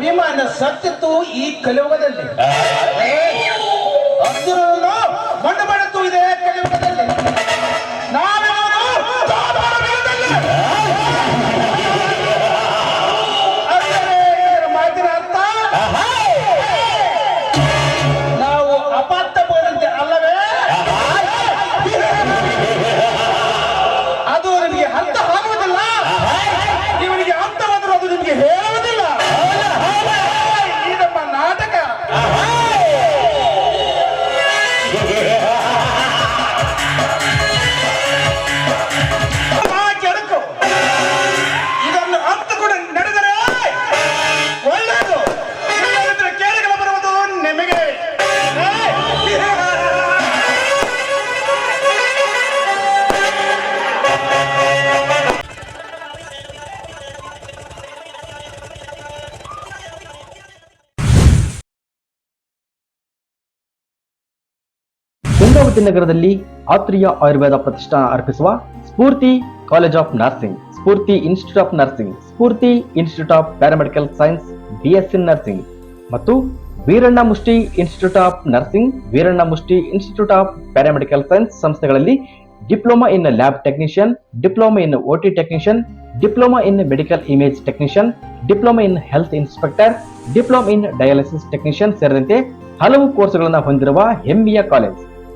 ಜೀವಮಾನ ಸತ್ತಿತ್ತು ಈ ಕಲಿಯುಗದಲ್ಲಿ ಅರ್ಜುನನು ಮಣ್ಣು ಗಂಗಾವತಿ ನಗರದಲ್ಲಿ ಆತ್ರಿಯ ಆಯುರ್ವೇದ ಪ್ರತಿಷ್ಠಾನ ಅರ್ಪಿಸುವ Spoorthi college of nursing, Spoorthi institute of nursing, Spoorthi institute of paramedical science, BSc nursing ಮತ್ತು Veeranna Mushti institute of nursing, Veeranna Mushti institute of paramedical science ಸಂಸ್ಥೆಗಳಲ್ಲಿ diploma in lab technician, diploma in OT technician, diploma in medical image technician, diploma in health inspector, diploma in dialysis technician ಸೇರಿದಂತೆ ಹಲವು ಕೋರ್ಸ್ಗಳನ್ನು ಹೊಂದಿರುವ ಹೆಮ್ಮೆಯ college.